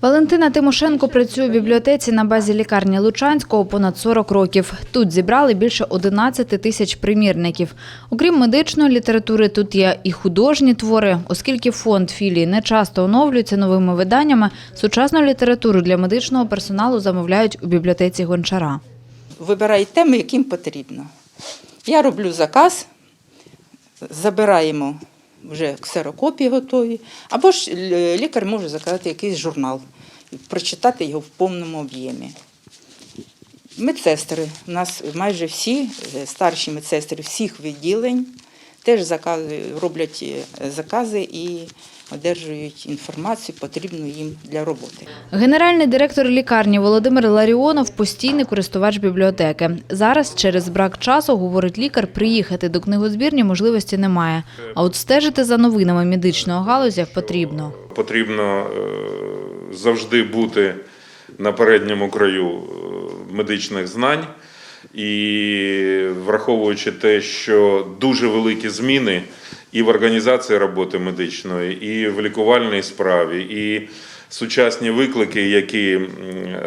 Валентина Тимошенко працює у бібліотеці на базі лікарні Лучанського понад 40 років. Тут зібрали більше 11 тисяч примірників. Окрім медичної літератури, тут є і художні твори, оскільки фонд філії не часто оновлюється новими виданнями, сучасну літературу для медичного персоналу замовляють у бібліотеці Гончара. вибирають теми, яким потрібно. Я роблю заказ, забираємо вже ксерокопії готові, або ж е, лікар може заказати якийсь журнал, і прочитати його в повному об'ємі. Медсестри. У нас майже всі е, старші медсестри всіх відділень теж закази, роблять е, закази і одержують інформацію, потрібну їм для роботи. Генеральний директор лікарні Володимир Ларіонов постійний користувач бібліотеки. Зараз через брак часу, говорить лікар, приїхати до книгозбірні можливості немає. А от стежити за новинами медичного галузі потрібно. Потрібно е, завжди бути на передньому краю е, медичних знань. І враховуючи те, що дуже великі зміни і в організації роботи медичної, і в лікувальній справі, і сучасні виклики, які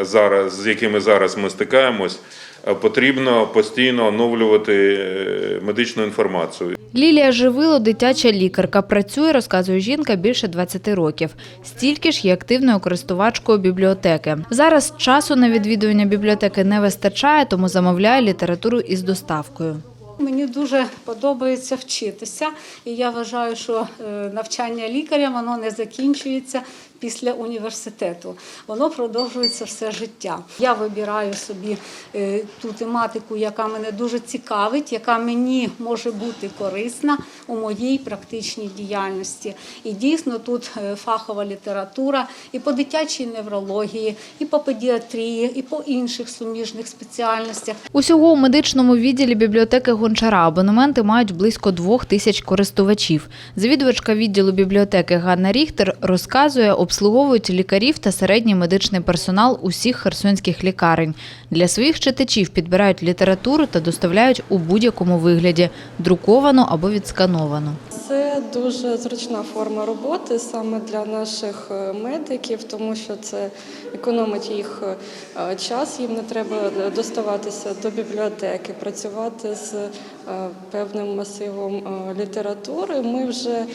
зараз, з якими зараз ми стикаємось, е, потрібно постійно оновлювати е, медичну інформацію. Лілія Живило, дитяча лікарка, працює, розказує жінка, більше 20 років. Стільки ж є активною користувачкою бібліотеки. Зараз часу на відвідування бібліотеки не вистачає, тому замовляє літературу із доставкою. Мені дуже подобається вчитися, і я вважаю, що е, навчання лікаря воно не закінчується після університету. Воно продовжується все життя. Я вибираю собі е, ту тематику, яка мене дуже цікавить, яка мені може бути корисна у моїй практичній діяльності. І дійсно тут е, фахова література і по дитячій неврології, і по педіатрії, і по інших суміжних спеціальностях. Усього у медичному відділі бібліотеки Гончара абонементи мають близько двох тисяч користувачів. Завідувачка відділу бібліотеки Ганна Ріхтер розказує, обслуговують лікарів та середній медичний персонал усіх херсонських лікарень. Для своїх читачів підбирають літературу та доставляють у будь-якому вигляді – друковану або відскановану. Це дуже зручна форма роботи саме для наших е, медиків, тому що це економить їх е, час. Їм не треба доставатися до бібліотеки, працювати з е, певним масивом е, літератури. Ми вже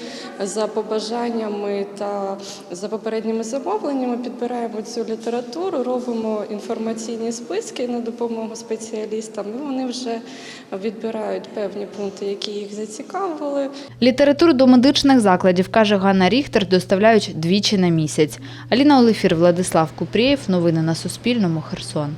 за побажаннями та за попередніми замовленнями підбираємо цю літературу, робимо інформаційні списки на допомогу спеціалістам. І вони вже відбирають певні пункти, які їх зацікавили. Літературу до медичних закладів, каже Ганна Ріхтер, доставляють двічі на місяць. Аліна Олефір, Владислав Купрієв. Новини на Суспільному. Херсон.